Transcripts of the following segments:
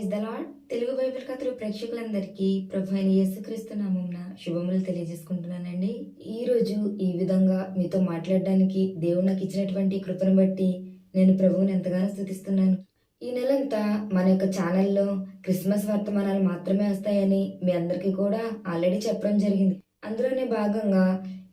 Is the Lord Telugu Bible కథలు ప్రేక్షకులందరికీ ప్రభు అయిన యేసుక్రీస్తు నామంన శుభములు తెలియజేసుకుంటున్నానండి. ఈ రోజు ఈ విధంగా మీతో మాట్లాడడానికి దేవుడు నాకు ఇచ్చినటువంటి కృపను బట్టి నేను ప్రభువుని ఎంతగానో స్థుతిస్తున్నాను. ఈ నెలంతా మన యొక్క ఛానల్లో క్రిస్మస్ వర్తమానాలు మాత్రమే వస్తాయని మీ అందరికీ కూడా ఆల్రెడీ చెప్పడం జరిగింది. అందులోనే భాగంగా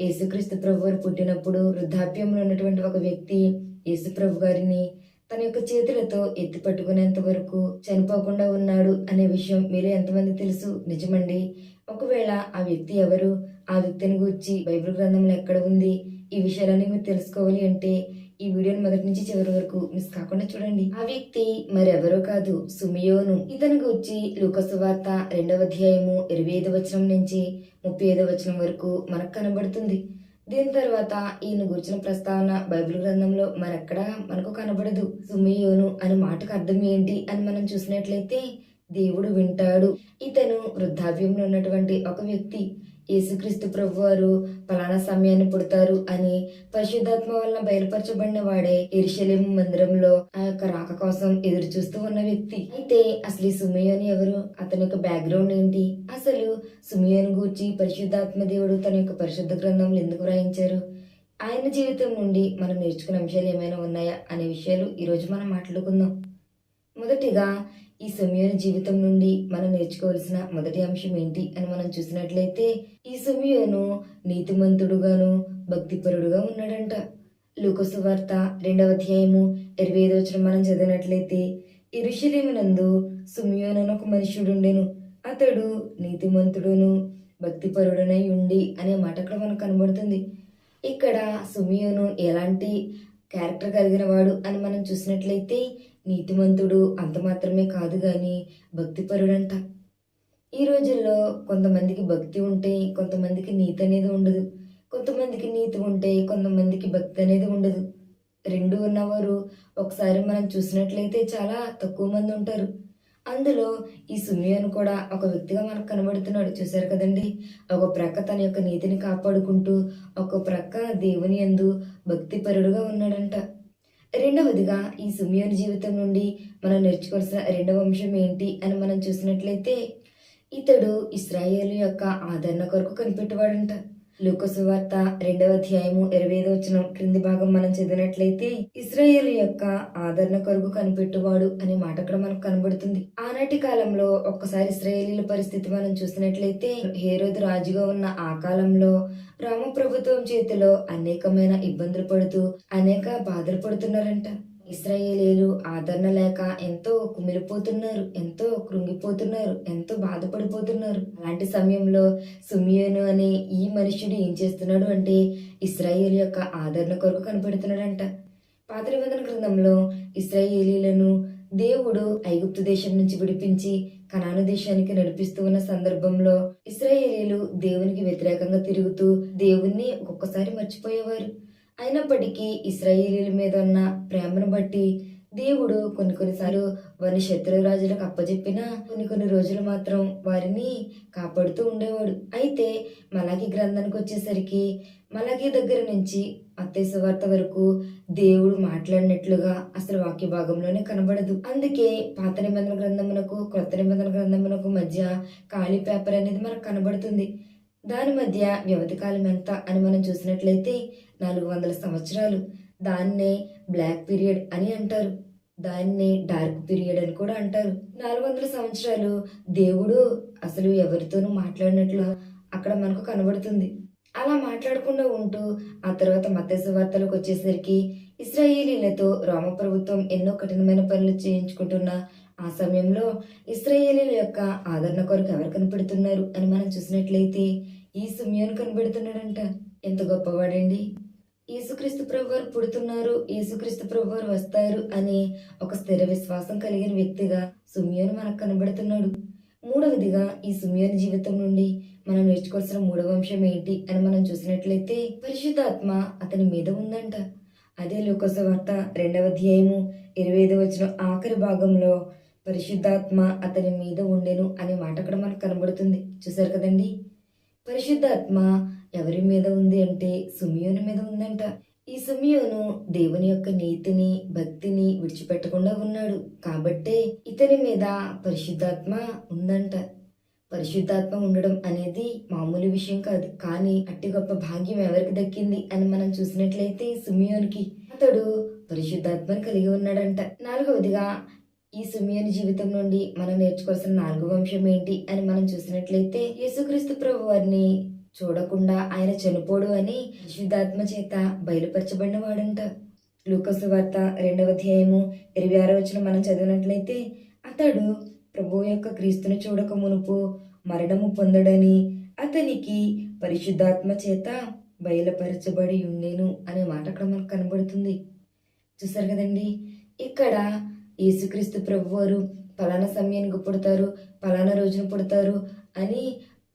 యేసుక్రీస్తు ప్రభు పుట్టినప్పుడు వృద్ధాప్యంలో ఉన్నటువంటి ఒక వ్యక్తి యేసు ప్రభు గారిని తన యొక్క చేతులతో ఎత్తి పట్టుకునేంత వరకు చనిపోకుండా ఉన్నాడు అనే విషయం మీలో ఎంతమంది తెలుసు? నిజమండి. ఒకవేళ ఆ వ్యక్తి ఎవరు? ఆ వ్యక్తిని గురించి బైబిల్ గ్రంథంలో ఎక్కడ ఉంది? ఈ విషయాలన్నీ మీరు తెలుసుకోవాలి అంటే ఈ వీడియోని మొదటి నుంచి చివరి వరకు మిస్ కాకుండా చూడండి. ఆ వ్యక్తి మరెవరో కాదు సుమియోను. ఇతని గురించి లూకసు వార్త రెండవ అధ్యాయము ఇరవై ఐదు వచనం నుంచి ముప్పై ఐదవ వచనం వరకు మనకు కనబడుతుంది. దీని తర్వాత ఈయన గురించిన ప్రస్తావన బైబిల్ గ్రంథంలో మరెక్కడా మనకు కనబడదు. సుమియోను అనే మాటకు అర్థం ఏంటి అని మనం చూసినట్లయితే దేవుడు వింటాడు. ఇతను వృద్ధాప్యంలో ఉన్నటువంటి ఒక వ్యక్తి. యేసుక్రీస్తు ప్రభువారు పలానా ఫలానా సమయాన్ని పుడతారు అని పరిశుద్ధాత్మ వలన బయలుపరచబడిన వాడే ఎరుషలేం మందిరంలో ఆ యొక్క రాక కోసం ఎదురు చూస్తూ ఉన్న వ్యక్తి. అయితే అసలు ఈ సుమయోని ఎవరు? అతని యొక్క బ్యాక్గ్రౌండ్ ఏంటి? అసలు సుమయోని గూర్చి పరిశుద్ధాత్మ దేవుడు తన యొక్క పరిశుద్ధ గ్రంథంలో ఎందుకు వ్రాయించారు? ఆయన జీవితం నుండి మనం నేర్చుకునే అంశాలు ఏమైనా ఉన్నాయా? అనే విషయాలు ఈరోజు మనం మాట్లాడుకుందాం. మొదటిగా ఈ సమయోని జీవితం నుండి మనం నేర్చుకోవాల్సిన మొదటి అంశం ఏంటి అని మనం చూసినట్లయితే ఈ సమయోను నీతిమంతుడుగాను భక్తిపరుడుగా ఉన్నాడంట. లోకసు వార్త రెండవ అధ్యాయము ఇరవై ఐదు వచ్చిన మనం చదివినట్లయితే ఇరుషలేమునందు సుమియోనని ఒక మనుషుడుండెను అతడు నీతిమంతుడును భక్తిపరుడునై ఉండి అనే మాట అక్కడ మనకు కనబడుతుంది. ఇక్కడ సుమియోను ఎలాంటి క్యారెక్టర్ కలిగిన వాడు అని మనం చూసినట్లయితే నీతిమంతుడు అంత మాత్రమే కాదు కానీ భక్తిపరుడంట. ఈ రోజుల్లో కొంతమందికి భక్తి ఉంటే కొంతమందికి నీతి అనేది ఉండదు. కొంతమందికి నీతి ఉంటే కొంతమందికి భక్తి అనేది ఉండదు. రెండు ఉన్నవారు ఒకసారి మనం చూసినట్లయితే చాలా తక్కువ మంది ఉంటారు. అందులో ఈ సుమియోను కూడా ఒక వ్యక్తిగా మనకు కనబడుతున్నాడు. చూశారు కదండి? ఒక ప్రక్క తన యొక్క నీతిని కాపాడుకుంటూ ఒక ప్రక్క దేవుని యందు భక్తిపరుడుగా ఉన్నాడంట. రెండవదిగా ఈ సుమియోని జీవితం నుండి మనం నేర్చుకోవాల్సిన రెండవ అంశం ఏంటి అని మనం చూసినట్లయితే ఇతడు ఇస్రాయేల్ యొక్క ఆదరణ కొరకు కనిపెట్టేవాడంట లోకసువార్త రెండవ అధ్యాయము ఇరవై ఐదు వచ్చిన క్రింది భాగం మనం చదివినట్లయితే ఇస్రాయేల్ యొక్క ఆదరణ కొరకు కనిపెట్టువాడు అనే మాట అక్కడ మనకు కనబడుతుంది. ఆనాటి కాలంలో ఒక్కసారి ఇస్రాయేలీల పరిస్థితి మనం చూసినట్లయితే హేరోదు రాజుగా ఉన్న ఆ కాలంలో రామ ప్రభుత్వం చేతిలో అనేకమైన ఇబ్బందులు పడుతూ అనేక బాధలు పడుతున్నారంట. ఇస్రాయేలీలు ఆదరణ లేక ఎంతో కుమిలిపోతున్నారు ఎంతో కృంగిపోతున్నారు ఎంతో బాధపడిపోతున్నారు. అలాంటి సమయంలో సుమియోను అనే ఈ మనుషుడు ఏం చేస్తున్నాడు అంటే ఇస్రాయేల్ యొక్క ఆదరణ కొరకు కనపడుతున్నాడంట. పాత నిబంధన గ్రంథంలో ఇస్రాయేలీలను దేవుడు ఐగుప్తు దేశం నుంచి విడిపించి కనాను దేశానికి నడిపిస్తూ ఉన్న సందర్భంలో ఇస్రాయేలీలు దేవునికి వ్యతిరేకంగా తిరుగుతూ దేవుణ్ణి ఒక్కొక్కసారి మర్చిపోయేవారు. అయినప్పటికీ ఇస్రాయేలీల మీద ఉన్న ప్రేమను బట్టి దేవుడు కొన్ని కొన్నిసార్లు వారిని శత్రు రాజులకు అప్పజెప్పిన కొన్ని కొన్ని రోజులు మాత్రం వారిని కాపాడుతూ ఉండేవాడు. అయితే మలాకి గ్రంథానికి వచ్చేసరికి మలాకి దగ్గర నుంచి అత్తయ్య వార్త వరకు దేవుడు మాట్లాడినట్లుగా అసలు వాక్య భాగంలోనే కనబడదు. అందుకే పాత నిబంధన గ్రంథమునకు క్రొత్త నిబంధన గ్రంథమునకు మధ్య ఖాళీ పేపర్ అనేది మనకు కనబడుతుంది. దాని మధ్య వ్యవధి కాలం ఎంత అని మనం చూసినట్లయితే నాలుగు వందల సంవత్సరాలు. దాన్నే బ్లాక్ పీరియడ్ అని అంటారు. దాన్నే డార్క్ పీరియడ్ అని కూడా అంటారు. నాలుగు వందల సంవత్సరాలు దేవుడు అసలు ఎవరితోనూ మాట్లాడినట్లు అక్కడ మనకు కనబడుతుంది. అలా మాట్లాడకుండా ఉంటూ ఆ తర్వాత మత్స్య వార్తలకు వచ్చేసరికి ఇస్రాయేలీలతో రోమ ప్రభుత్వం ఎన్నో కఠినమైన పనులు చేయించుకుంటున్న ఆ సమయంలో ఇస్రాయేలీల యొక్క ఆదరణ కొరకు ఎవరు కనపడుతున్నారు అని మనం చూసినట్లయితే ఈ సమయాన్ని కనబడుతున్నాడంట. ఎంత గొప్పవాడండి. యేసుక్రీస్తు ప్రభు గారు పుడుతున్నారు యేసుక్రీస్తు ప్రభు గారు వస్తారు అనే ఒక స్థిర విశ్వాసం కలిగిన వ్యక్తిగా సుమియోను మనకు కనబడుతున్నాడు. మూడవదిగా ఈ సుమియోని జీవితం నుండి మనం నేర్చుకోవాల్సిన మూడవ అంశం ఏంటి అని మనం చూసినట్లయితే పరిశుద్ధాత్మ అతని మీద ఉందంట. అదే లోకస వార్త రెండవ అధ్యాయము ఇరవై ఐదు వచ్చిన ఆఖరి భాగంలో పరిశుద్ధాత్మ అతని మీద ఉండెను అనే మాట అక్కడ మనకు కనబడుతుంది. చూసారు కదండి? పరిశుద్ధాత్మ ఎవరి మీద ఉంది అంటే సుమియోని మీద ఉందంట. ఈ సుమియోను దేవుని యొక్క నీతిని భక్తిని విడిచిపెట్టకుండా ఉన్నాడు. కాబట్టే ఇతని మీద పరిశుద్ధాత్మ ఉందంట. పరిశుద్ధాత్మ ఉండడం అనేది మామూలు విషయం కాదు. కానీ అట్టి గొప్ప భాగ్యం ఎవరికి దక్కింది అని మనం చూసినట్లయితే సుమియోనికి. అతడు పరిశుద్ధాత్మని కలిగి ఉన్నాడంట. నాలుగవదిగా ఈ సుమియోని జీవితం నుండి మనం నేర్చుకోవాల్సిన నాలుగవ అంశం ఏంటి అని మనం చూసినట్లయితే యేసుక్రీస్తు ప్రభు వారిని చూడకుండా ఆయన చనిపోడు అని శుద్ధాత్మ చేత బయలుపరచబడిన వాడంట లూకసు వార్త రెండవ అధ్యాయము ఇరవై ఆరో వచ్చిన మనం చదివినట్లయితే అతడు ప్రభు యొక్క క్రీస్తుని చూడక మునుపు మరణము పొందడని అతనికి పరిశుద్ధాత్మ చేత బయలుపరచబడి ఉండేను అనే మాట అక్కడ మనకు కనబడుతుంది. చూసారు కదండి? ఇక్కడ యేసుక్రీస్తు ప్రభు వారు పలానా సమయానికి పుడతారు పలానా రోజున పుడతారు అని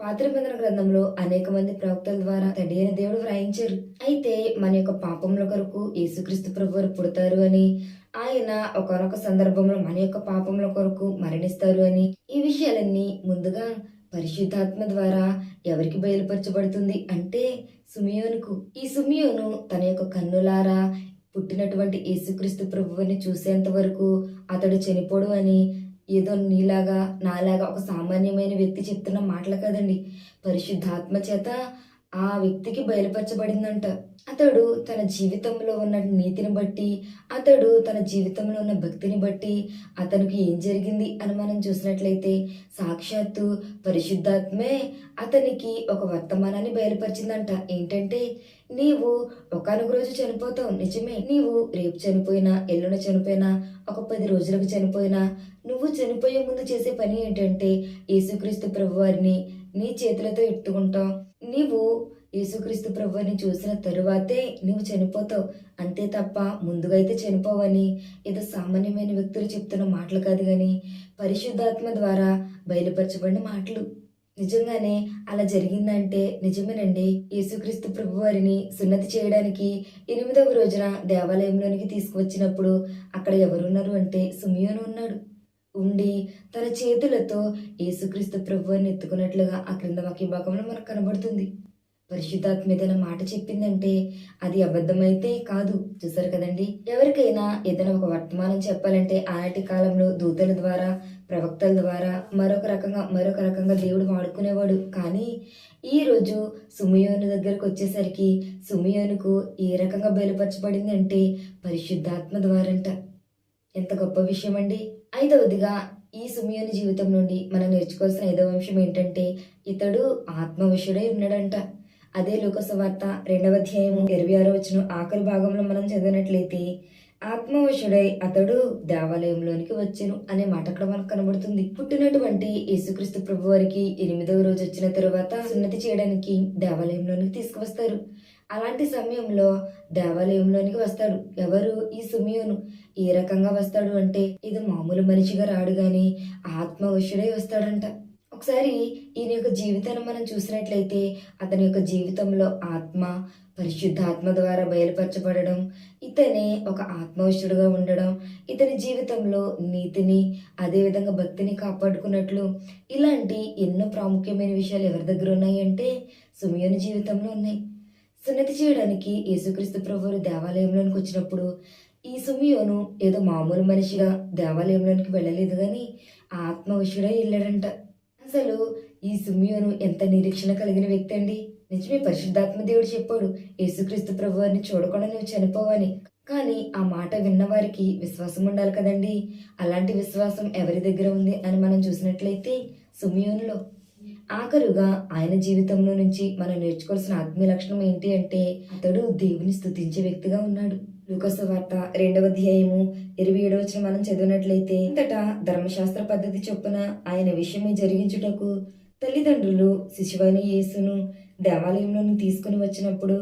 పాత్రబంధన గ్రంథంలో అనేక మంది ప్రవక్తల ద్వారా తండ్రి అయిన దేవుడు వ్రాయించారు. అయితే మన యొక్క పాపముల కొరకు యేసుక్రీస్తు ప్రభు వారు పుడతారు అని ఆయన ఒకనొక సందర్భంలో మన యొక్క పాపముల కొరకు మరణిస్తారు అని ఈ విషయాలన్నీ ముందుగా పరిశుద్ధాత్మ ద్వారా ఎవరికి బయలుపరచబడుతుంది అంటే సుమియోనుకు. ఈ సుమియోను తన యొక్క కన్నులారా పుట్టినటువంటి యేసుక్రీస్తు ప్రభువుని చూసేంత వరకు అతడు చనిపోడు అని ఏదో నీలాగా నాలాగా ఒక సామాన్యమైన వ్యక్తి చెప్తున్న మాటలు కదండి. పరిశుద్ధాత్మ చేత ఆ వ్యక్తికి బయలుపరచబడిందంట. అతడు తన జీవితంలో ఉన్న నీతిని బట్టి అతడు తన జీవితంలో ఉన్న భక్తిని బట్టి అతనికి ఏం జరిగింది అని మనం చూసినట్లయితే సాక్షాత్తు పరిశుద్ధాత్మే అతనికి ఒక వర్తమానాన్ని బయలుపరిచిందంట. ఏంటంటే నీవు ఒకనొక రోజు చనిపోతావు నిజమే. నీవు రేపు చనిపోయినా ఎల్లున చనిపోయినా ఒక పది రోజులకు చనిపోయినా నువ్వు చనిపోయే ముందు చేసే పని ఏంటంటే యేసుక్రీస్తు ప్రభువారిని నీ చేతులతో ఎత్తుకుంటావు. నీవు యేసుక్రీస్తు ప్రభుని చూసిన తరువాతే నువ్వు చనిపోతావు. అంతే తప్ప ముందుగా అయితే చనిపోవని ఏదో సామాన్యమైన వ్యక్తులు చెప్తున్న మాటలు కాదు కానీ పరిశుద్ధాత్మ ద్వారా బయలుపరచబడిన మాటలు. నిజంగానే అలా జరిగిందంటే నిజమేనండి. యేసుక్రీస్తు ప్రభు వారిని సున్నతి చేయడానికి ఎనిమిదవ రోజున దేవాలయంలోనికి తీసుకువచ్చినప్పుడు అక్కడ ఎవరున్నారు అంటే సుమియోను ఉన్నాడు. ఉండి తన చేతులతో యేసుక్రీస్తు ప్రభువుని ఎత్తుకున్నట్లుగా ఆ క్రింద వాక్య భాగంలో మనకు కనబడుతుంది. పరిశుద్ధాత్మ ఏదైనా మాట చెప్పిందంటే అది అబద్ధమైతే కాదు. చూసారు కదండి? ఎవరికైనా ఏదైనా ఒక వర్తమానం చెప్పాలంటే ఆనాటి కాలంలో దూతల ద్వారా ప్రవక్తల ద్వారా మరొక రకంగా మరొక రకంగా దేవుడు వాడుకునేవాడు. కానీ ఈ రోజు సుమియోను దగ్గరకు వచ్చేసరికి సుమియోనుకు ఏ రకంగా బయలుపరచబడింది అంటే పరిశుద్ధాత్మ ద్వారంట. ఎంత గొప్ప విషయం అండి ఐదవదిగా ఈ సుమియోని జీవితం నుండి మనం నేర్చుకోవాల్సిన ఐదవ అంశం ఏంటంటే ఇతడు ఆత్మవిషుడై ఉన్నాడంట. అదే లోకసవార్త రెండవ అధ్యాయం ఇరవై ఆరో వచ్చిన ఆఖరి భాగంలో మనం చదివినట్లయితే ఆత్మవశుడై అతడు దేవాలయంలోనికి వచ్చాను అనే మాట అక్కడ మనకు కనబడుతుంది. పుట్టినటువంటి యేసుక్రీస్తు ప్రభు వారికి ఎనిమిదవ రోజు వచ్చిన తరువాత సున్నతి చేయడానికి దేవాలయంలోనికి తీసుకువస్తారు. అలాంటి సమయంలో దేవాలయంలోనికి వస్తాడు. ఎవరు? ఈ సుమియోను. ఏ రకంగా వస్తాడు అంటే ఇది మామూలు మనిషిగా రాడు గాని ఆత్మవశుడై వస్తాడంట. ఒకసారి ఈయన యొక్క జీవితాన్ని మనం చూసినట్లయితే అతని యొక్క జీవితంలో ఆత్మ పరిశుద్ధాత్మ ద్వారా బయలుపరచబడడం ఇతనే ఒక ఆత్మవశుడుగా ఉండడం ఇతని జీవితంలో నీతిని అదేవిధంగా భక్తిని కాపాడుకున్నట్లు. ఇలాంటి ఎన్నో ప్రాముఖ్యమైన విషయాలు ఎవరి దగ్గర ఉన్నాయి అంటే సుమియోని జీవితంలో ఉన్నాయి. సున్నతి చేయడానికి యేసుక్రీస్తు ప్రభువులు దేవాలయంలోనికి వచ్చినప్పుడు ఈ సుమియోను ఏదో మామూలు మనిషిగా దేవాలయంలోనికి వెళ్ళలేదు కానీ ఆత్మవిషుడై వెళ్ళాడంట. అసలు ఈ సుమియోను ఎంత నిరీక్షణ కలిగిన వ్యక్తి అండి? నిజమే పరిశుద్ధాత్మ దేవుడు చెప్పాడు యేసుక్రీస్తు ప్రభు వారిని చూడకుండా నువ్వు చనిపోవని. కానీ ఆ మాట విన్న వారికి విశ్వాసం ఉండాలి కదండి. అలాంటి విశ్వాసం ఎవరి దగ్గర ఉంది అని మనం చూసినట్లయితే సుమియోన్లో. ఆఖరుగా ఆయన జీవితంలో నుంచి మనం నేర్చుకోవాల్సిన ఆత్మీయ లక్షణం ఏంటి అంటే అతడు దేవుని స్థుతించే వ్యక్తిగా ఉన్నాడు. లూకసు వార్త రెండవ అధ్యాయము ఇరవై ఏడవ వచ్చిన మనం చదివినట్లయితే ఇంతటా ధర్మశాస్త్ర పద్ధతి చొప్పున ఆయన విషయమే జరిగించుటకు తల్లిదండ్రులు శిశువైన యేసును దేవాలయంలోని తీసుకుని వచ్చినప్పుడు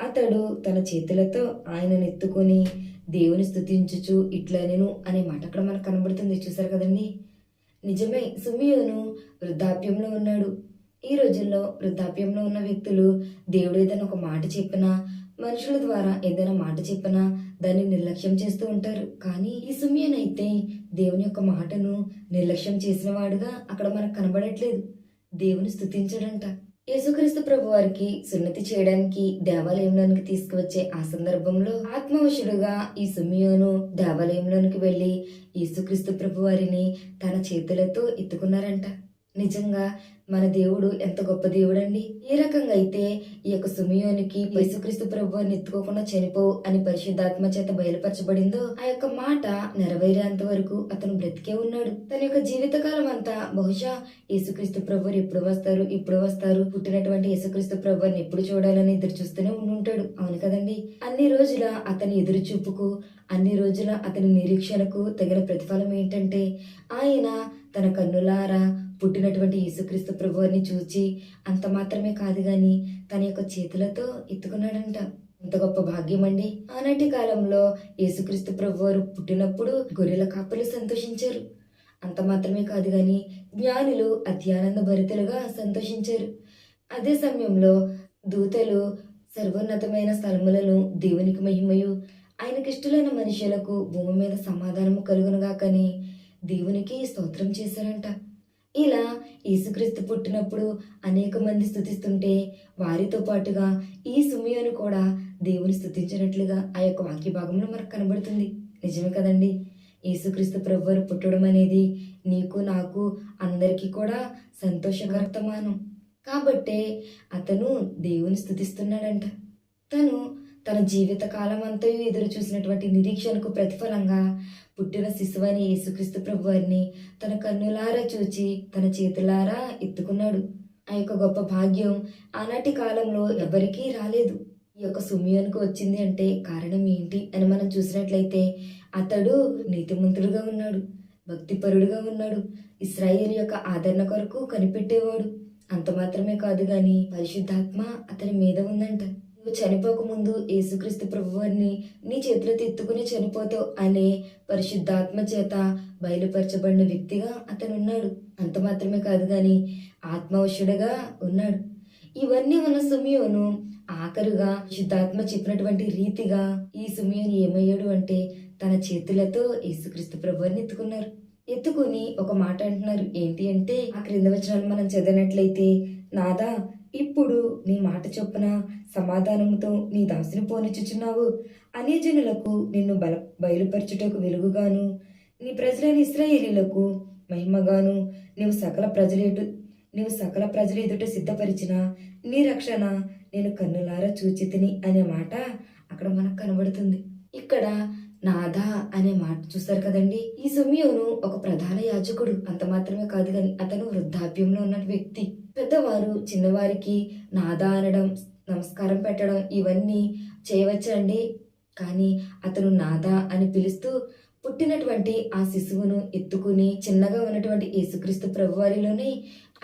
అతడు తన చేతులతో ఆయనను ఎత్తుకొని దేవుని స్థుతించుచు ఇట్లా నేను అనే మాట అక్కడ మనకు కనబడుతుంది. చూసారు కదండి? నిజమే సుమియోను వృద్ధాప్యంలో ఉన్నాడు. ఈ రోజుల్లో వృద్ధాప్యంలో ఉన్న వ్యక్తులు దేవుడు ఏదైనా ఒక మాట చెప్పినా మనుషుల ద్వారా ఏదైనా మాట చెప్పినా దాన్ని నిర్లక్ష్యం చేస్తూ ఉంటారు. కానీ ఈ సుమియన్ అయితే దేవుని యొక్క మాటను నిర్లక్ష్యం చేసిన వాడుగా అక్కడ మనకు కనబడట్లేదు. దేవుని స్థుతించడంట యేసుక్రీస్తు ప్రభు వారికి సున్నతి చేయడానికి దేవాలయంలోనికి తీసుకువచ్చే ఆ సందర్భంలో ఆత్మవశుడుగా ఈ సుమియోను దేవాలయంలోనికి వెళ్ళి యేసుక్రీస్తు ప్రభు వారిని తన చేతులతో ఎత్తుకున్నారంట. నిజంగా మన దేవుడు ఎంత గొప్ప దేవుడండి? ఈ రకంగా అయితే ఈ యొక్క సుమియోనికి యేసుక్రీస్తు ప్రభు నెత్తుకోకుండా ఎత్తుకోకుండా అని పరిశుద్ధాత్మ చేత బయలుపరచబడిందో ఆ యొక్క మాట నెరవేరేంత వరకు అతను బ్రతికే ఉన్నాడు. తన యొక్క జీవితకాలం అంతా బహుశా యేసుక్రీస్తు ప్రభు ఎప్పుడు వస్తారు ఎప్పుడు వస్తారు పుట్టినటువంటి యేసుక్రీస్తు ప్రభుని ఎప్పుడు చూడాలని ఎదురు చూస్తూనే ఉండుంటాడు అవును కదండి? అన్ని రోజుల అతని ఎదురు చూపుకు అన్ని రోజుల అతని నిరీక్షణకు తగిన ప్రతిఫలం ఏంటంటే ఆయన తన కన్నులారా పుట్టినటువంటి యేసుక్రీస్తు ప్రభువారిని చూచి అంత మాత్రమే కాదు గాని తన యొక్క చేతులతో ఎత్తుకున్నాడంట. ఎంత గొప్ప భాగ్యం అండి. ఆనాటి కాలంలో యేసుక్రీస్తు ప్రభువారు పుట్టినప్పుడు గొర్రెల కాపలు సంతోషించారు. అంత మాత్రమే కాదు గాని జ్ఞానులు అత్యానంద భరితలుగా సంతోషించారు. అదే సమయంలో దూతలు సర్వోన్నతమైన స్థలములను దేవునికి మహిమయు ఆయనకిష్టులైన మనుషులకు భూమి మీద సమాధానము కలుగునుగాకని దేవునికి స్తోత్రం చేశారంట. ఇలా యేసుక్రీస్తు పుట్టినప్పుడు అనేక మంది స్థుతిస్తుంటే వారితో పాటుగా ఈ సుమియోను కూడా దేవుని స్థుతించినట్లుగా ఆ యొక్క వాక్య భాగంలో మనకు కనబడుతుంది. నిజమే కదండి? యేసుక్రీస్తు ప్రభువారు పుట్టడం అనేది నీకు నాకు అందరికీ కూడా సంతోషకర్తమానం. కాబట్టే అతను దేవుని స్థుతిస్తున్నాడంట తను తన జీవితకాలం అంతయు ఎదురు చూసినటువంటి నిరీక్షణకు ప్రతిఫలంగా పుట్టిన శిశువని యేసుక్రీస్తు ప్రభువారిని తన కన్నులారా చూచి తన చేతులారా ఎత్తుకున్నాడు. ఆ యొక్క గొప్ప భాగ్యం ఆనాటి కాలంలో ఎవరికీ రాలేదు. ఈ యొక్క సుమియోన్కు వచ్చింది అంటే కారణం ఏంటి అని మనం చూసినట్లయితే అతడు నీతిమంతుడుగా ఉన్నాడు భక్తిపరుడుగా ఉన్నాడు ఇస్రాయేల్ యొక్క ఆదరణ కొరకు కనిపెట్టేవాడు. అంత మాత్రమే కాదు కానీ పరిశుద్ధాత్మ అతని మీద ఉందంట. నువ్వు చనిపోకముందు యేసుక్రీస్తు ప్రభువారిని నీ చేతిలో ఎత్తుకుని చనిపోతావు అనే పరిశుద్ధాత్మ చేత బయలుపరచబడిన వ్యక్తిగా అతను ఉన్నాడు అంత మాత్రమే కాదు గాని ఆత్మవశుడుగా ఉన్నాడు. ఇవన్నీ ఉన్న సుమియోను ఆఖరుగా శుద్ధాత్మ చెప్పినటువంటి రీతిగా ఈ సుమియోను ఏమయ్యాడు అంటే తన చేతులతో యేసుక్రీస్తు ప్రభువారిని ఎత్తుకున్నారు. ఎత్తుకుని ఒక మాట అంటున్నారు. ఏంటి అంటే ఆ క్రింద వచనాలు మనం చదివినట్లయితే నాదా ఇప్పుడు నీ మాట చొప్పున సమాధానముతో నీ దాసుని పోనిచ్చుచున్నావు. అనే జనులకు నిన్ను బల బయలుపరచుటకు వెలుగుగాను నీ ప్రజలైన ఇస్రాయేలీలకు మహిమగాను నీవు సకల ప్రజలేటు నీవు సకల ప్రజలు ఎదుట సిద్ధపరిచిన నీ రక్షణ నేను కన్నులారా చూచితిని అనే మాట అక్కడ మనకు కనబడుతుంది. ఇక్కడ నాదా అనే మాట చూస్తారు కదండి. ఈ సమయంను ఒక ప్రధాన యాజకుడు అంత మాత్రమే కాదు కానీ అతను వృద్ధాప్యంలో ఉన్న వ్యక్తి. పెద్దవారు చిన్నవారికి నాదా అనడం నమస్కారం పెట్టడం ఇవన్నీ చేయవచ్చండి. కానీ అతను నాదా అని పిలుస్తూ పుట్టినటువంటి ఆ శిశువును ఎత్తుకుని చిన్నగా ఉన్నటువంటి యేసుక్రీస్తు ప్రభువారిలోనే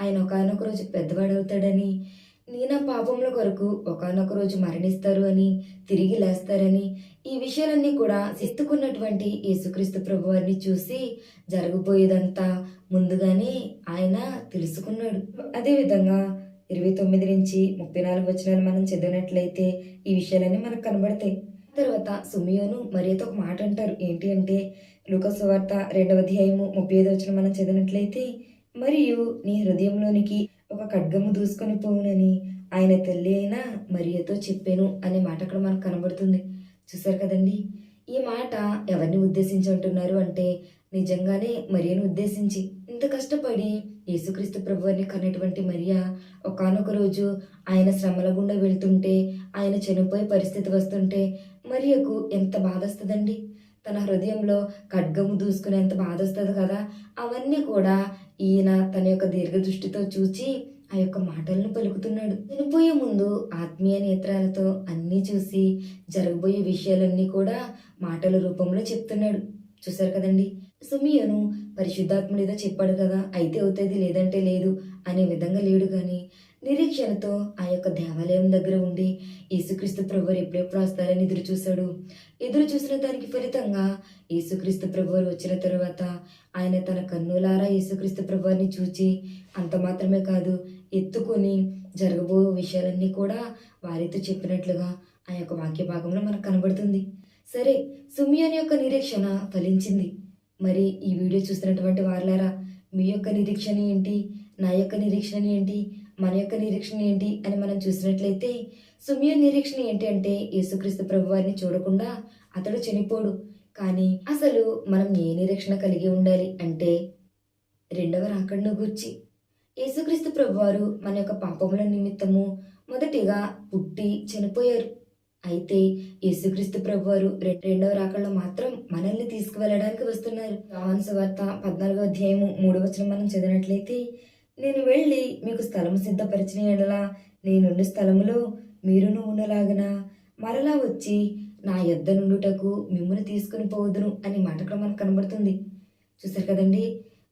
ఆయన ఒకనొక రోజు పెద్దవాడవుతాడని నీనా పాపముల కొరకు ఒకనొక రోజు మరణిస్తారు అని తిరిగి లేస్తారని ఈ విషయాలన్నీ కూడా ఎత్తుకున్నటువంటి యేసుక్రీస్తు ప్రభువారిని చూసి జరగబోయేదంతా ముందుగానే ఆయన తెలుసుకున్నాడు. అదేవిధంగా ఇరవై తొమ్మిది నుంచి ముప్పై నాలుగు వచనాలు మనం చదివినట్లయితే ఈ విషయాలన్నీ మనకు కనబడతాయి. తర్వాత సుమియోను మరియతో ఒక మాట అంటారు. ఏంటి అంటే లూకస్ వార్త రెండవ అధ్యాయము ముప్పై ఐదు వచ్చిన మనం చదివినట్లయితే మరియు నీ హృదయంలోనికి ఒక ఖడ్గము దూసుకొని పోవునని ఆయన తల్లి అయిన మరియతో చెప్పాను అనే మాట అక్కడ మనకు కనబడుతుంది. చూసారు కదండి? ఈ మాట ఎవరిని ఉద్దేశించి అంటున్నారు అంటే నిజంగానే మరియను ఉద్దేశించి. ఇంత కష్టపడి యేసుక్రీస్తు ప్రభువారిని కన్నటువంటి మరియా ఒకానొక రోజు ఆయన శ్రమల గుండా వెళ్తుంటే ఆయన చనిపోయే పరిస్థితి వస్తుంటే మరియకు ఎంత బాధ వస్తుందండి తన హృదయంలో ఖడ్గము దూసుకునే ఎంత బాధ వస్తుంది కదా? అవన్నీ కూడా ఈయన తన యొక్క దీర్ఘ దృష్టితో చూచి ఆ యొక్క మాటలను పలుకుతున్నాడు. చనిపోయే ముందు ఆత్మీయ నేత్రాలతో అన్నీ చూసి జరగబోయే విషయాలన్నీ కూడా మాటల రూపంలో చెప్తున్నాడు. చూశారు కదండి? సుమియను పరిశుద్ధాత్ముడు ఏదో చెప్పాడు కదా అయితే అవుతుంది లేదంటే లేదు అనే విధంగా లేడు కానీ నిరీక్షణతో ఆ యొక్క దేవాలయం దగ్గర ఉండి యేసుక్రీస్తు ప్రభువారు ఎప్పుడెప్పుడు వస్తారని ఎదురు చూశాడు ఎదురు చూసిన దానికి ఫలితంగా యేసుక్రీస్తు ప్రభువారు వచ్చిన తరువాత ఆయన తన కన్నులారా యేసుక్రీస్తు ప్రభువారిని చూచి అంత మాత్రమే కాదు ఎత్తుకొని జరగబో విషయాలన్నీ కూడా వారితో చెప్పినట్లుగా ఆ యొక్క వాక్య భాగంలో మనకు కనబడుతుంది. సరే సుమియోని యొక్క నిరీక్షణ ఫలించింది. మరి ఈ వీడియో చూసినటువంటి వారులారా మీ యొక్క నిరీక్షణ ఏంటి? నా యొక్క నిరీక్షణ ఏంటి? మన యొక్క నిరీక్షణ ఏంటి? అని మనం చూసినట్లయితే సుమియోన్ నిరీక్షణ ఏంటి అంటే యేసుక్రీస్తు ప్రభు వారిని చూడకుండా అతడు చనిపోడు. కానీ అసలు మనం ఏ నిరీక్షణ కలిగి ఉండాలి అంటే రెండవ రాకడను గూర్చి. యేసుక్రీస్తు ప్రభువారు మన యొక్క పాపముల నిమిత్తము మొదటిగా పుట్టి చనిపోయారు. అయితే యేసుక్రీస్తు ప్రభువారు రె- రెండవ రాకల్లో మాత్రం మనల్ని తీసుకువెళ్ళడానికి వస్తున్నారు. యోహాను వార్త పద్నాలుగో అధ్యాయము మూడవ వచనం మనం చదివినట్లయితే నేను వెళ్ళి మీకు స్థలము సిద్ధపరిచిన ఎడలా నేనుండు స్థలములో మీరును ఉండలాగన మరలా వచ్చి నా యొద్ద నుండుటకు మిమ్మల్ని తీసుకుని పోవదును అని మాట కూడా మనకు కనబడుతుంది. చూసారు కదండి?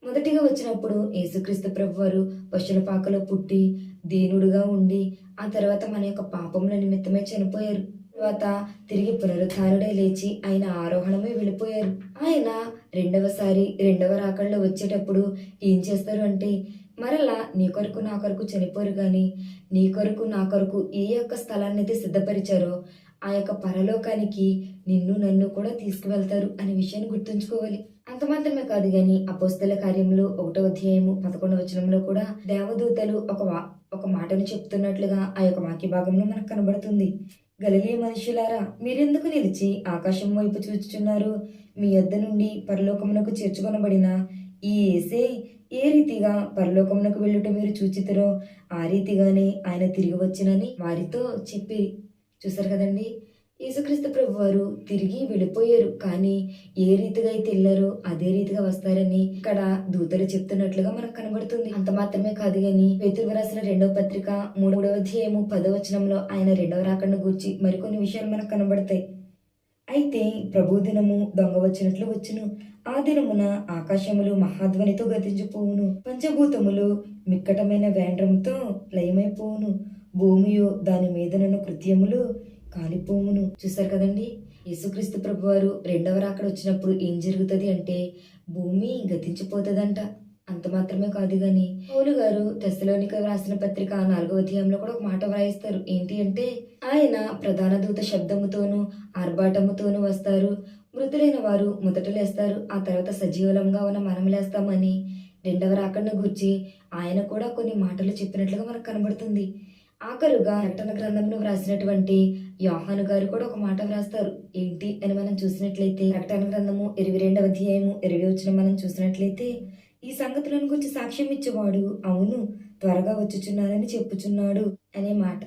మొదటిగా వచ్చినప్పుడు యేసుక్రీస్తు ప్రభు వారు పశుల పాకలో పుట్టి దీనుడుగా ఉండి ఆ తర్వాత మన యొక్క పాపముల నిమిత్తమే చనిపోయారు. తర్వాత తిరిగి పునరుద్ధారుడే లేచి ఆయన ఆరోహణమే వెళ్ళిపోయారు. ఆయన రెండవసారి రెండవ రాకడలో వచ్చేటప్పుడు ఏం చేస్తారు అంటే మరలా నీ కొరకు నా కొరకు చనిపోరు కానీ నీ కొరకు నా కొరకు ఏ యొక్క స్థలాన్ని అయితే సిద్ధపరిచారో ఆ యొక్క పరలోకానికి నిన్ను నన్ను కూడా తీసుకువెళ్తారు అనే విషయాన్ని గుర్తుంచుకోవాలి. అంత మాత్రమే కాదు గాని అపోస్తల కార్యములు ఒకటో అధ్యాయము పదకొండవ వచనంలో కూడా దేవదూతలు ఒక వా ఒక మాటను చెప్తున్నట్లుగా ఆ యొక్క వాక్య భాగంలో మనకు కనబడుతుంది. గలిలే మనుషులారా మీరెందుకు నిలిచి ఆకాశం వైపు చూచుచున్నారు? మీ యొద్ద నుండి పరలోకమునకు చేర్చుకొనబడిన ఈ ఏసే ఏ రీతిగా పరలోకమునకు వెళ్ళుట మీరు చూచితరో ఆ రీతిగానే ఆయన తిరిగి వచ్చినని వారితో చెప్పి చూసారు కదండి? యేసుక్రీస్తు ప్రభు వారు తిరిగి వెళ్ళిపోయారు. కానీ ఏ రీతిగా అయితే వెళ్ళారో అదే రీతిగా వస్తారని ఇక్కడ దూతలు చెప్తున్నట్లుగా మనకు కనబడుతుంది. అంత మాత్రమే కాదు గాని పేతులు రాసిన రెండవ పత్రిక మూడవ అధ్యాయము పదవ వచనంలో ఆయన రెండవ రాకడను గూర్చి మరికొన్ని విషయాలు మనకు కనబడతాయి. అయితే ప్రభు దినము దొంగ వచ్చినట్లు వచ్చును. ఆ దినమున ఆకాశములు మహాధ్వనితో గతించిపోవును. పంచభూతములు మిక్కటమైన వేండ్రముతో లయమైపోవును. భూమియు దాని మీదనున్న కృత్యములు కాలిపోవును చూసారు కదండి? యేసుక్రీస్తు ప్రభు వారు రెండవ రాకడ వచ్చినప్పుడు ఏం జరుగుతుంది అంటే భూమి గతించిపోతుందంట. అంత మాత్రమే కాదు గాని పౌలు గారు తెస్సలోనిక రాసిన పత్రిక నాలుగో అధ్యాయంలో కూడా ఒక మాట వ్రాయిస్తారు. ఏంటి అంటే ఆయన ప్రధాన దూత శబ్దముతోనూ ఆర్భాటముతోనూ వస్తారు. మృతులైన వారు మొదట లేస్తారు. ఆ తర్వాత సజీవులంగా ఉన్న మనం లేస్తామని రెండవ రాకడను గుర్చి ఆయన కూడా కొన్ని మాటలు చెప్పినట్లుగా మనకు కనబడుతుంది. ఆఖరుగా ప్రకటన గ్రంథంలో వ్రాసినటువంటి యోహాను గారు కూడా ఒక మాట వ్రాస్తారు. ఏంటి అని మనం చూసినట్లయితే ప్రకటన గ్రంథము ఇరవై రెండవ అధ్యాయము ఇరవై వచ్చిన మనం చూసినట్లయితే ఈ సంగతులను గురించి సాక్ష్యం ఇచ్చేవాడు అవును త్వరగా వచ్చుచున్నానని చెప్పుచున్నాడు అనే మాట.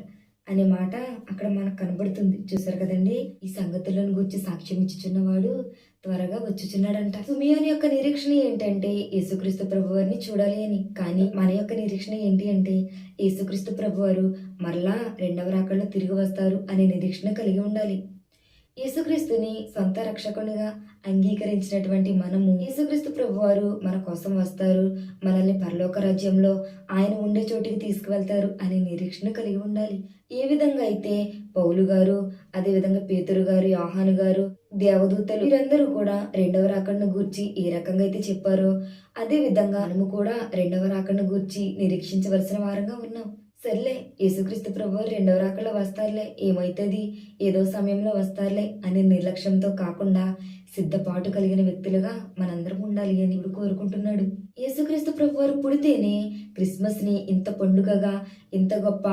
అనే మాట అక్కడ మనకు కనబడుతుంది. చూసారు కదండి? ఈ సంగతులను గురించి సాక్ష్యం ఇచ్చుచున్నవాడు త్వరగా వచ్చుచున్నాడంట. సుమియోని యొక్క నిరీక్షణ ఏంటంటే యేసుక్రీస్తు ప్రభువారిని చూడాలి అని. కానీ మన యొక్క నిరీక్షణ ఏంటి అంటే యేసుక్రీస్తు ప్రభువారు మరలా రెండవ రాకడలో తిరిగి వస్తారు అనే నిరీక్షణ కలిగి ఉండాలి. యేసుక్రీస్తుని సొంత రక్షకునిగా అంగీకరించినటువంటి మనము యేసుక్రీస్తు ప్రభువారు మన కోసం వస్తారు మనల్ని పరలోక రాజ్యంలో ఆయన ఉండే చోటికి తీసుకువెళ్తారు అనే నిరీక్షణ కలిగి ఉండాలి. ఏ విధంగా అయితే పౌలు గారు అదే విధంగా పేతురు గారు యోహాను గారు దేవదూతలు. వీరందరూ కూడా రెండవ రాకడను గూర్చి ఏ రకంగా అయితే చెప్పారో అదే విధంగా మనము కూడా రెండవ రాకడను గూర్చి నిరీక్షించవలసిన వారంగా ఉన్నాం. సర్లే యేసుక్రీస్తు ప్రభు రెండవ రాకడలో వస్తారులే. ఏమైతుంది? ఏదో సమయంలో వస్తారులే అనే నిర్లక్ష్యంతో కాకుండా సిద్ధపాటు కలిగిన వ్యక్తులుగా మనందరం ఉండాలి అని ఇప్పుడు కోరుకుంటున్నాడు. యేసుక్రీస్తు ప్రభు వారు పుడితేనే క్రిస్మస్ని ఇంత పండుగగా ఇంత గొప్ప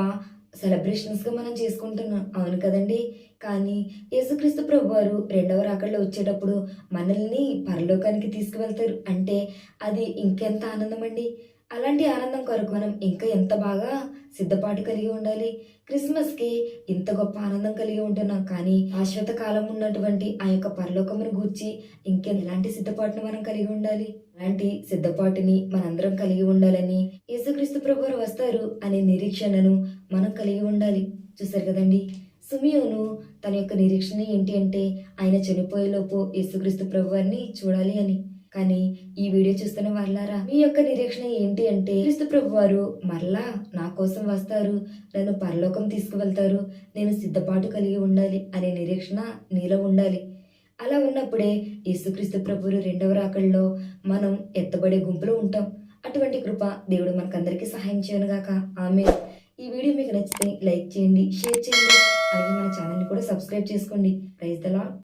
సెలబ్రేషన్స్గా మనం చేసుకుంటున్నాం. అవును కదండి. కానీ యేసుక్రీస్తు ప్రభు వారు రెండవ రాకడలో వచ్చేటప్పుడు మనల్ని పరలోకానికి తీసుకువెళ్తారు. అంటే అది ఇంకెంత ఆనందం అండి అలాంటి ఆనందం కొరకు మనం ఇంకా ఎంత బాగా సిద్ధపాటు కలిగి ఉండాలి? క్రిస్మస్కి ఇంత గొప్ప ఆనందం కలిగి ఉంటున్నాం. కానీ శాశ్వత కాలం ఉన్నటువంటి ఆ యొక్క పరలోకమును గూర్చి ఇంకె ఎలాంటి సిద్ధపాటును మనం కలిగి ఉండాలి? అలాంటి సిద్ధపాటుని మనందరం కలిగి ఉండాలని యేసుక్రీస్తు ప్రభువారు వస్తారు అనే నిరీక్షణను మనం కలిగి ఉండాలి. చూసారు కదండి? సుమియోను తన యొక్క నిరీక్షణ ఏంటి అంటే ఆయన చనిపోయేలోపు యేసుక్రీస్తు ప్రభువారిని చూడాలి అని. కానీ ఈ వీడియో చూస్తున్న వాళ్ళారా మీ యొక్క నిరీక్షణ ఏంటి అంటే క్రీస్తు ప్రభు వారు మరలా నా కోసం వస్తారు నన్ను పరలోకం తీసుకువెళ్తారు నేను సిద్ధపాటు కలిగి ఉండాలి అనే నిరీక్షణ నీలో ఉండాలి. అలా ఉన్నప్పుడే యేసుక్రీస్తు ప్రభువు రెండవ రాకల్లో మనం ఎత్తబడే గుంపులో ఉంటాం. అటువంటి కృప దేవుడు మనకందరికీ సహాయం చేయనుగాక ఆమె ఈ వీడియో మీకు నచ్చితే లైక్ చేయండి షేర్ చేయండి. అలాగే మన ఛానల్ని కూడా సబ్స్క్రైబ్ చేసుకోండి. Praise the lord